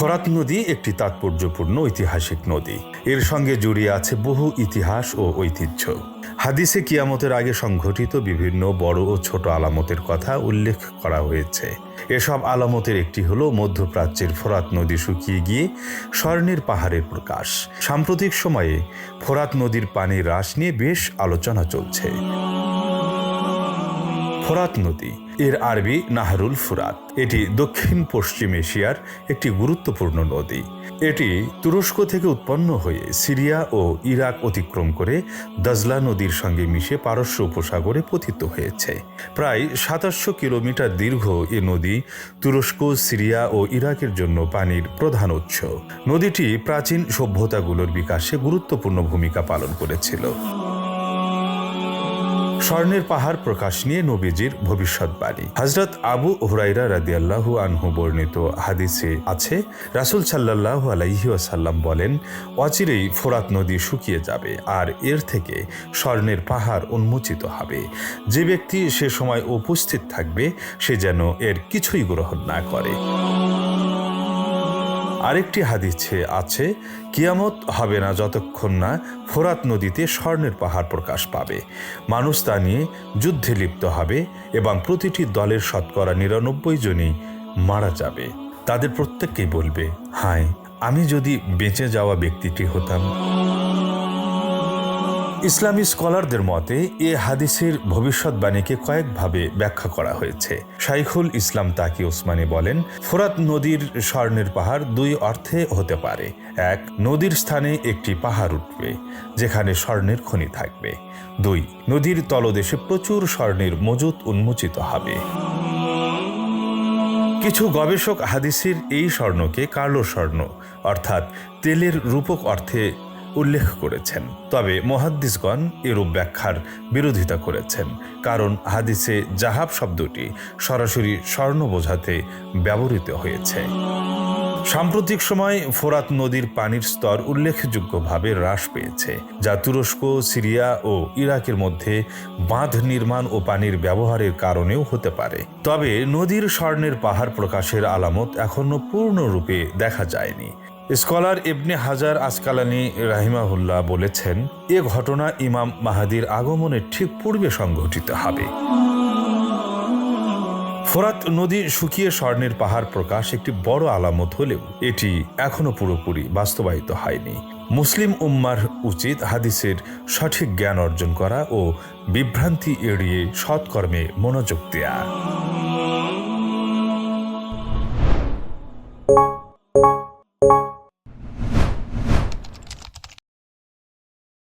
ফরাত নদী একটি তাৎপর্যপূর্ণ ঐতিহাসিক নদী। এর সঙ্গে জড়িয়ে আছে বহু ইতিহাস ও ঐতিহ্য। হাদিসে কিয়ামতের আগে সংঘটিত বিভিন্ন বড় ও ছোট আলামতের কথা উল্লেখ করা হয়েছে। এসব আলামতের একটি হলো মধ্যপ্রাচ্যের ফোরাত নদী শুকিয়ে গিয়ে স্বর্ণের পাহাড়ের প্রকাশ। সাম্প্রতিক সময়ে ফোরাত নদীর পানির হ্রাস নিয়ে বেশ আলোচনা চলছে। ফোরাত নদী। এর আরবি নাহরুল ফুরাত। এটি দক্ষিণ পশ্চিম এশিয়ার একটি গুরুত্বপূর্ণ নদী। এটি তুরস্ক থেকে উৎপন্ন হয়ে সিরিয়া ও ইরাক অতিক্রম করে দজলা নদীর সঙ্গে মিশে পারস্য উপসাগরে পতিত হয়েছে। প্রায় সাতাশশো কিলোমিটার দীর্ঘ এ নদী তুরস্ক, সিরিয়া ও ইরাকের জন্য পানির প্রধান উৎস। নদীটি প্রাচীন সভ্যতাগুলোর বিকাশে গুরুত্বপূর্ণ ভূমিকা পালন করেছিল। স্বর্ণের পাহাড় প্রকাশ নিয়ে নবীজির ভবিষ্যৎবাণী হজরত আবু হুরাইরা রাদিয়াল্লাহু আনহু বর্ণিত হাদিসে আছে, রাসুল সাল্লাহ আলাইহি ওয়াসাল্লাম বলেন, অচিরেই ফোরাত নদী শুকিয়ে যাবে আর এর থেকে স্বর্ণের পাহাড় উন্মোচিত হবে। যে ব্যক্তি সে সময় উপস্থিত থাকবে, সে যেন এর কিছুই গ্রহণ না করে। আরেকটি হাদিছে আছে, কিয়ামত হবে না যতক্ষণ না ফোরাত নদীতে স্বর্ণের পাহাড় প্রকাশ পাবে। মানুষ তা নিয়ে যুদ্ধে লিপ্ত হবে এবং প্রতিটি দলের শতকরা নিরানব্বই জনই মারা যাবে। তাদের প্রত্যেককেই বলবে, হায়, আমি যদি বেঁচে যাওয়া ব্যক্তিটি হতাম ইসলামী স্কলারদের মতে, এ হাদিসের ভবিষ্যৎবাণীকে কয়েকভাবে ব্যাখ্যা করা হয়েছে। শাইখুল ইসলাম তাকি ওসমানী বলেন, ফোরাত নদীর স্বর্ণের পাহাড় দুই অর্থে হতে পারে। এক, নদীর স্থানে একটি পাহাড় উঠবে, যেখানে স্বর্ণের খনি থাকবে। দুই, নদীর তলদেশে প্রচুর স্বর্ণের মজুত উন্মোচিত হবে। কিছু গবেষক হাদিসের এই স্বর্ণকে কালো স্বর্ণ, অর্থাৎ তেলের রূপক অর্থে উল্লেখ করেছেন। তবে মহাদ্দিসগণ এরূপ ব্যাখ্যার বিরোধিতা করেছেন, কারণ হাদিসে জাহাব শব্দটি সরাসরি স্বর্ণ বোঝাতে ব্যবহৃত হয়েছে। সাম্প্রতিক সময় ফোরাত নদীর পানির স্তর উল্লেখযোগ্যভাবে হ্রাস পেয়েছে, যা তুরস্ক, সিরিয়া ও ইরাকের মধ্যে বাঁধ নির্মাণ ও পানির ব্যবহারের কারণেও হতে পারে। তবে নদীর স্বর্ণের পাহাড় প্রকাশের আলামত এখনও পূর্ণরূপে দেখা যায়নি। স্কলার ইবনে হাজার আসকালানি রাহিমাহুল্লাহ বলেছেন, এ ঘটনা ইমাম মাহাদির আগমনের ঠিক পূর্বে সংঘটিত হবে। ফোরাত নদী শুকিয়ে স্বর্ণের পাহাড় প্রকাশ একটি বড় আলামত হলেও এটি এখনও পুরোপুরি বাস্তবায়িত হয়নি। মুসলিম উম্মার উচিত হাদিসের সঠিক জ্ঞান অর্জন করা ও বিভ্রান্তি এড়িয়ে সৎকর্মে মনোযোগ দেয়া।